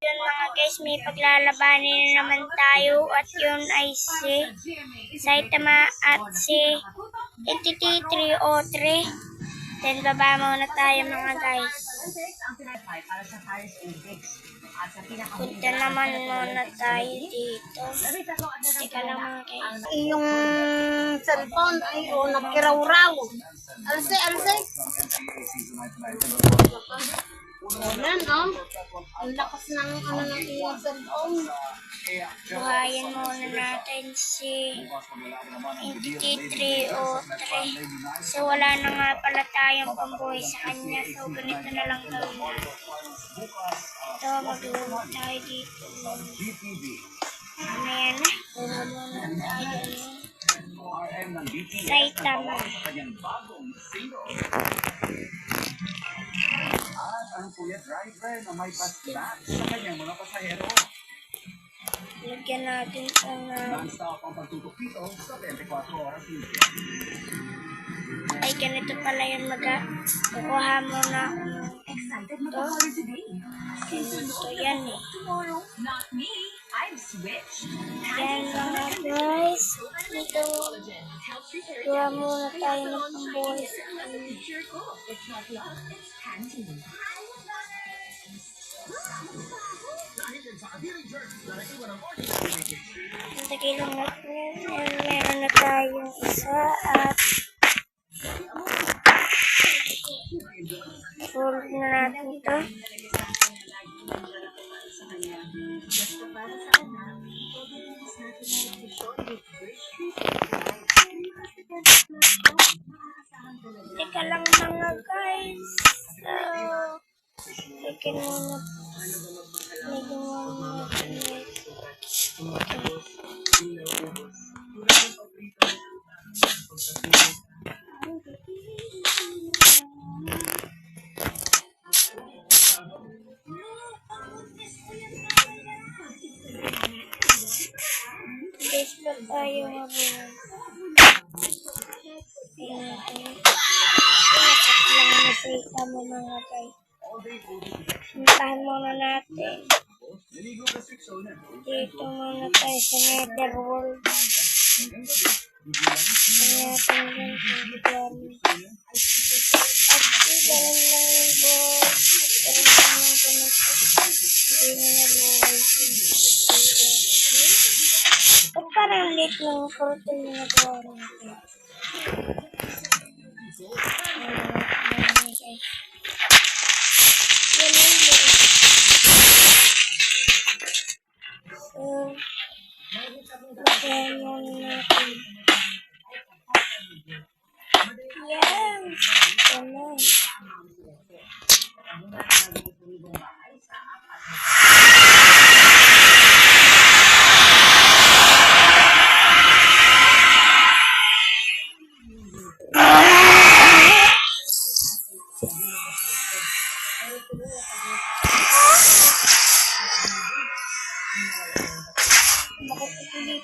Yun mga guys, may paglalabanin na naman tayo at yun ay si Saitama at si Entity 303. Then baba muna tayo mga guys. Punta naman muna tayo dito. Teka lang guys. Yung cellphone ay o nagkiraw-raw. Alse, alse. Yan, oh. Ang lakas ng ano ng iyong cellphone. Buhayin muna natin si Entity 303. So wala na nga pala tayong pambuhay sa kanya. So ganito na lang gawin natin. Ito, magluto tayo dito. Mamaya na. Muna tayo ng Saitama. At ang kuya driver na may paslat sa kanyang mga pasahero. Lagyan natin ito ng... Non-stop ang pagtutok dito sa 24 oras. Ay, ganito pala yung maga. Kukuha muna ako ng ito. Ganito yan eh. Not me. Yan mga guys. Dito, kuha muna tayo ng pambuhay sa kanya. Pure gold. It's not love. It's Pantene. Lagay lang natin yan. Ayan, meron na tayong isa at Fold na natin ito. Teka lang mga guys. So, Lagyan muna. Lagyan muna natin ika mo mga guys. Puntahan muna natin. Dito muna tayo sa Netherworld. Natin yan sa bigyan. At ganun lang yung boss. Ganun lang yung connected. Hindi na nabuhay. Ba't parang late lang yung curtain na natin?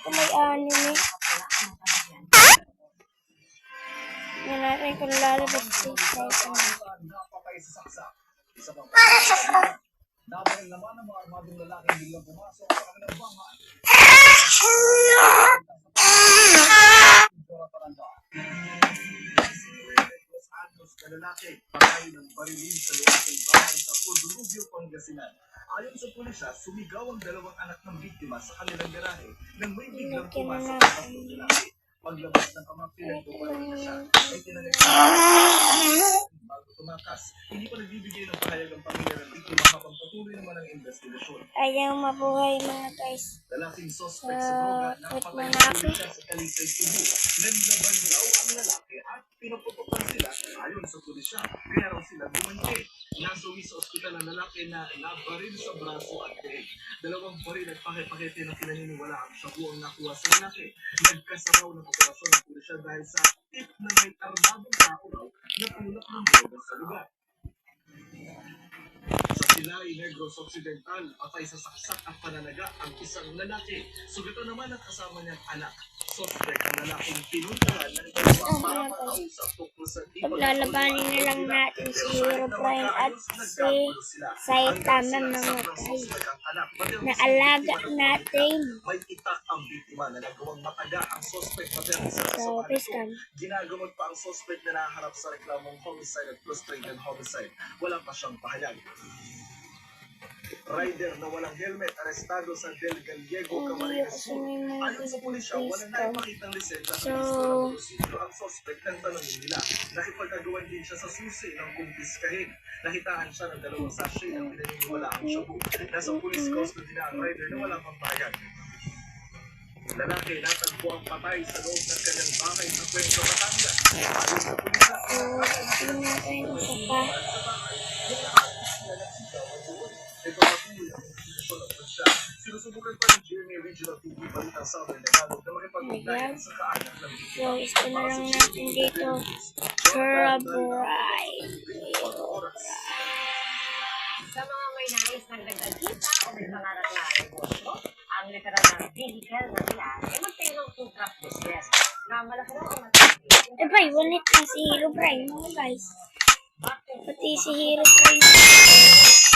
Dito may anime? Natin kung lalabas sa pang Nabaril naman ang mga armadong lalaking biglang pumasok sa kanilang bahay. Los Altos na lalaki patay ng barilin sa loob ng bahay sa Cordurubio, Pangasinan. Ayon sa pulisya, sumigaw ang dalawang anak ng biktima sa kanilang garahe nang may biglang na pumasok tatlong lalaki. Paglabas ng amang pinagpuparan na siya, ay tinanong bago tumakas. Hindi pa nagbibigay ng pahayag ang pamilya ng biktima habang patuloy naman ang investigasyon. Ayaw mabuhay mga guys. Lalaking suspect sa droga na patay muna sa sa Talisay, Cebu. Naglaban daw ang lalaki at pinuputukan sila ayon sa pulisya. Kaya raw sila gumanti. Nasuwi sa ospital ang lalaki na nabaril sa braso at leeg. Dalawang baril at pakipakete na pinaniniwala ang shabu ang nakuha sa lalaki. Nagkasaraw ng operasyon ng pulisya dahil sa tip na may armadong tao raw na tulak ng droga sa lugar. Sa Pilay, Negros Occidental, patay sa saksak at pananaga ang isang lalaki. Sugatan naman ang kasama niyang anak. Suspect ang lalaking pinuntahan ng dalawa para makausap tungkol sa di Paglalabanin na lang natin si Hero Prime at si Saitama mga guys. anak. Pati ang na isang alaga biktima ng natin. may itak ang biktima na nagawang mataga ang suspect So, nito. cam. Ginagamot pa ang suspect na naharap sa reklamong homicide at frustrated homicide. Wala pa siyang pahayag. Rider na walang helmet arestado sa Del Gallego, Camarines Sur. Ayon sa pulisya, face walang cam. naipakitang lisensya sa So- ang suspect ng tanongin nila. Nakipagkagawan din siya sa susi ng kumpiskahin. Nakitaan siya ng dalawang sachet ng pinaniniwala ang shabu. Nasa police custody na ang rider na wala pang pahayag. Lalaki natagpo ang patay sa loob ng kanyang bahay sa Puerto Batangas. Ayon sa pulisya, So, tingnan natin ng So, isa na lang natin dito. Kerabray. Sa mga may nais ng dagdag kita o may pangarap na ang literal na vehicle na nila ay magtayo ng food truck business na malaki raw ang matapos. Eh, bay, wanit na si Hero mga guys. Pati si Hero Brian.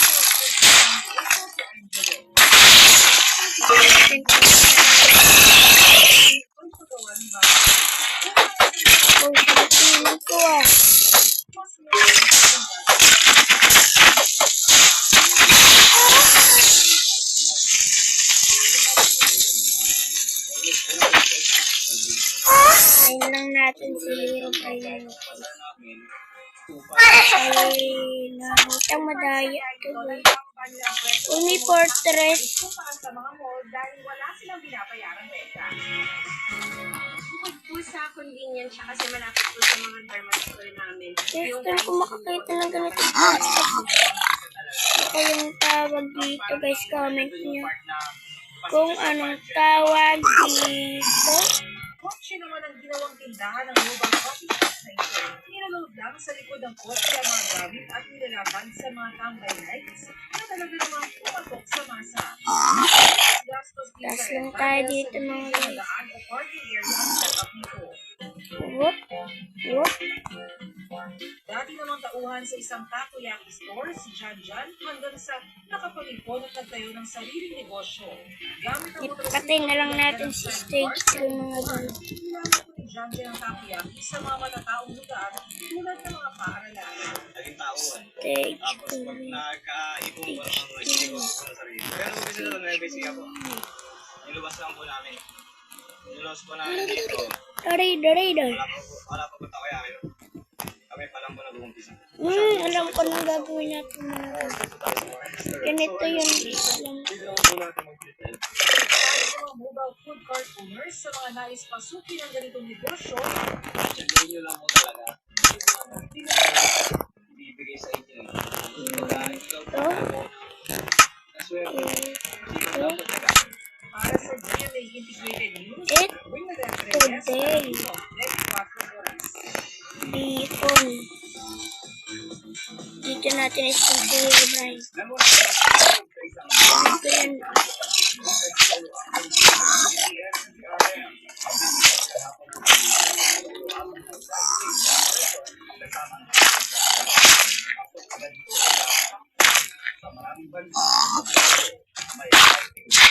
renta. Bukod po sa convenience siya kasi malapit po sa mga thermal store namin. First time ko makakita ng ganito. Ako yung tawag dito guys. Comment nyo kung anong tawag dito. Kotse naman ang ginawang tindahan ng mobile coffee ito. Nilaload lang sa likod ng kotse ang mga gamit at nilalaban sa mga tambay lights na talaga namang pumatok sa masa. Sa lang tayo dito, mga guys. Whoop. Whoop. Dati namang tauhan sa isang takoyaki store, si Jan Jan, hanggang sa nakapag-ipon at nagtayo ng sariling negosyo. Gamit ang Ipatay na lang natin si stage 2 mga guys. Jan ang takoyaki sa mga matataong lugar tulad ng mga paaralan. naging tauhan. Stage Tapos pag 2. nagkaipon ko ng mga ko sa sarili. Pero gusto doon, may basic ako. Nilabas lang po namin. Nilabas po namin dito. Daray, daray, daray. Wala pa po, po tayo kaya Kami pa lang po nag-uumpisa. Hmm, alam ko na gagawin natin guys. Ganito yun. Alam ko. Dito naman po natin mag-detail. Para sa mga mobile food cart owners sa mga nais pasukin ng ganitong negosyo, Check nyo lang po talaga.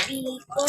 Bicol.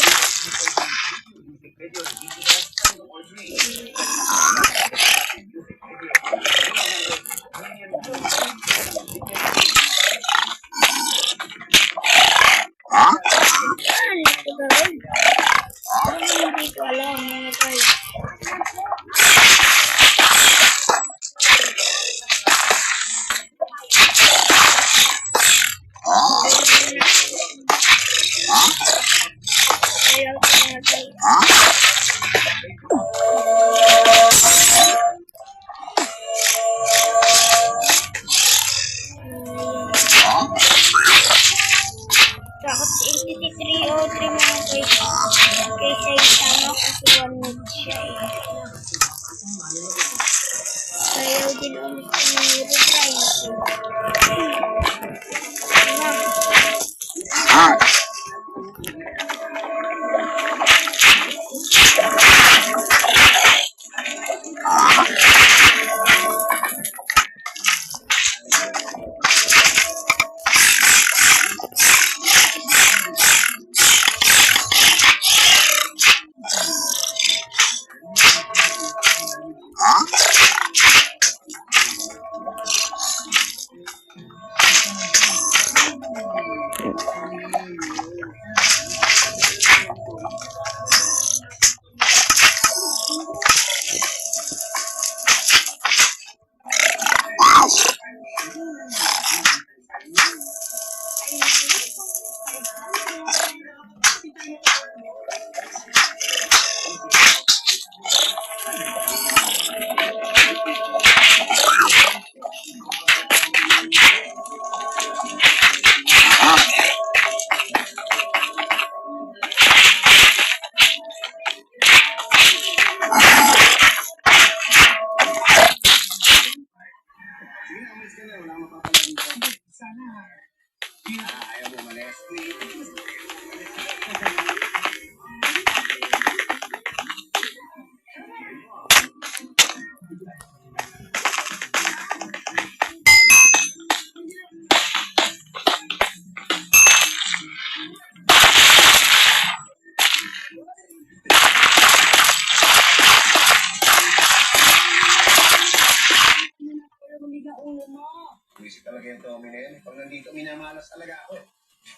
Talaga ako.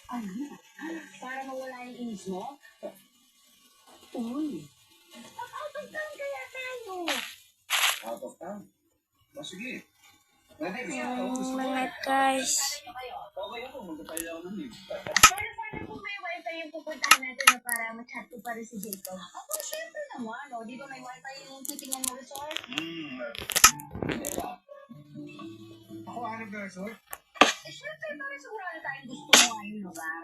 Ano? Para mawala yung inis mo? Uy. Papapagtan kaya tayo. Out of town. O sige. Oh, gusto mo. Mga guys. Leave. Pero sana kung may wifi yung pupuntahan natin na para ma-chat ko pa rin si Jacob. Ako, syempre naman. O, di ba may wifi yung titingan mo resort? Hmm. Ako, hanap na resort. Eh, syempre, para sigurado tayong gusto mo ayun, lugar.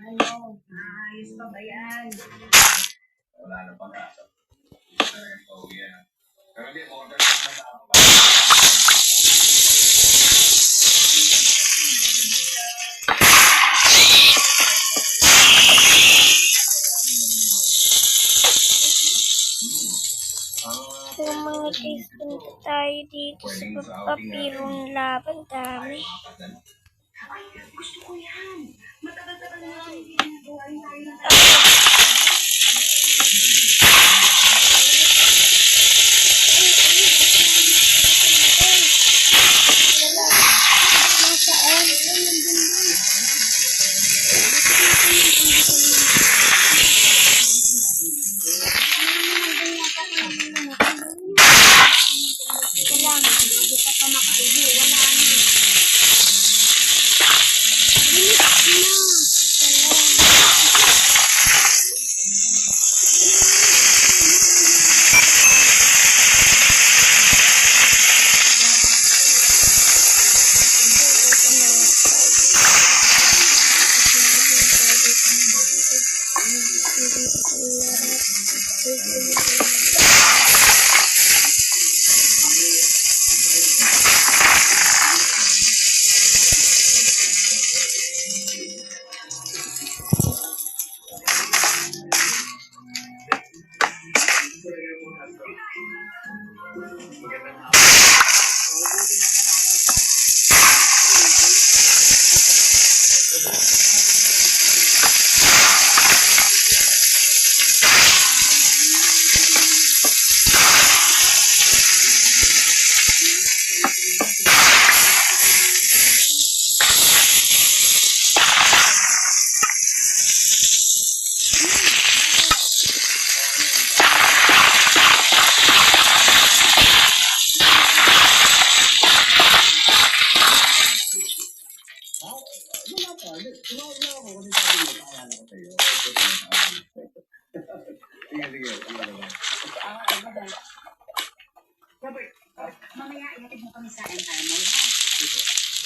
Ano? Ayos pa ba yan? Wala na pag-asa. Oh, yeah. Pero hindi, na dito sa pagpapirong laban. Dami. Ay, gusto ko yan. Matagal-tagal na ginagawa yung tayo Sige, Mamaya, ihatid mo kami sa Mall, ha?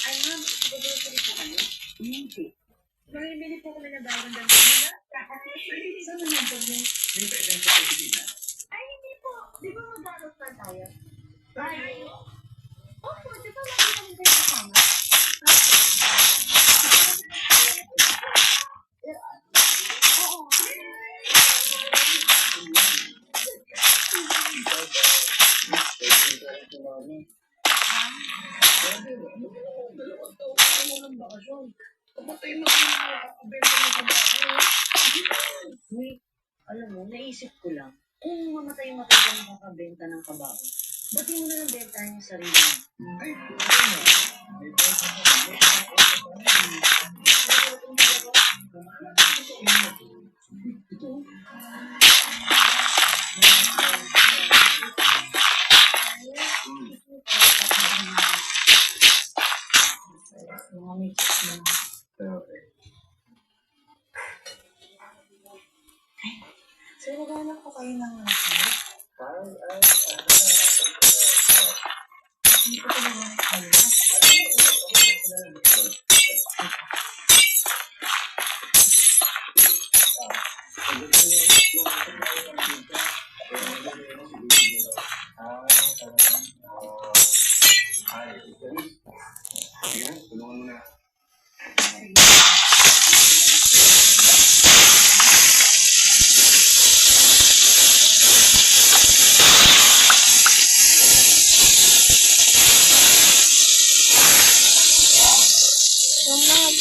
Ay, ma'am, siguro ko rin po kayo? Hindi. Mamimili po kami ng bagong damit nila. Saan naman po yun? Ay, hindi Uy, alam mo, naisip ko lang, kung mamatay matay ka nakakabenta ng kabaho, ba't mo na lang benta yung sarili mo? Ay, ano? Benta ka. Ito. So, naghanap ko kayo ng nasa. Ay, ay, Hindi ko naman kayo.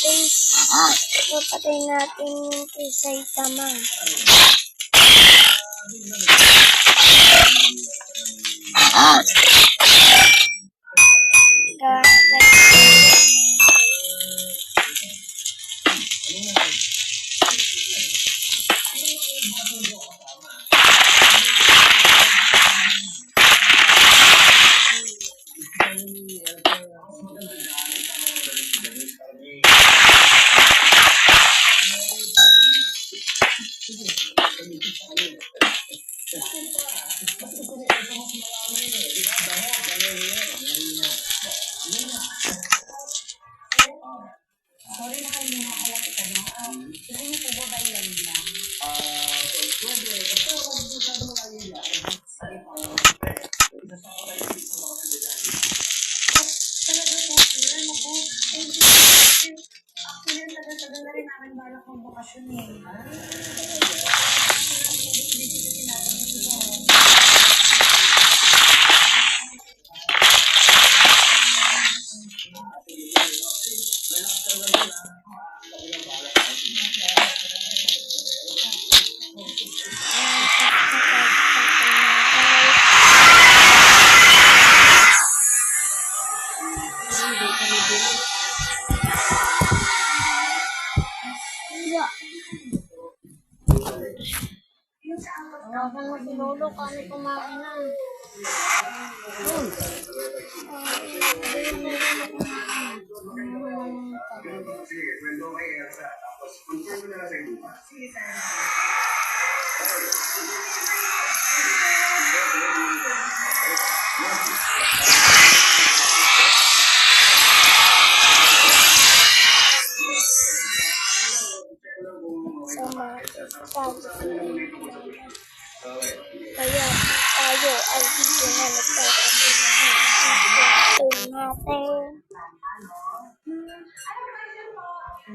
Mga guys, papatay natin yung kay Saitama. Kaya, Sige, kwento kayo. Tapos, confirm mo na lang sa iba. Sige, sir.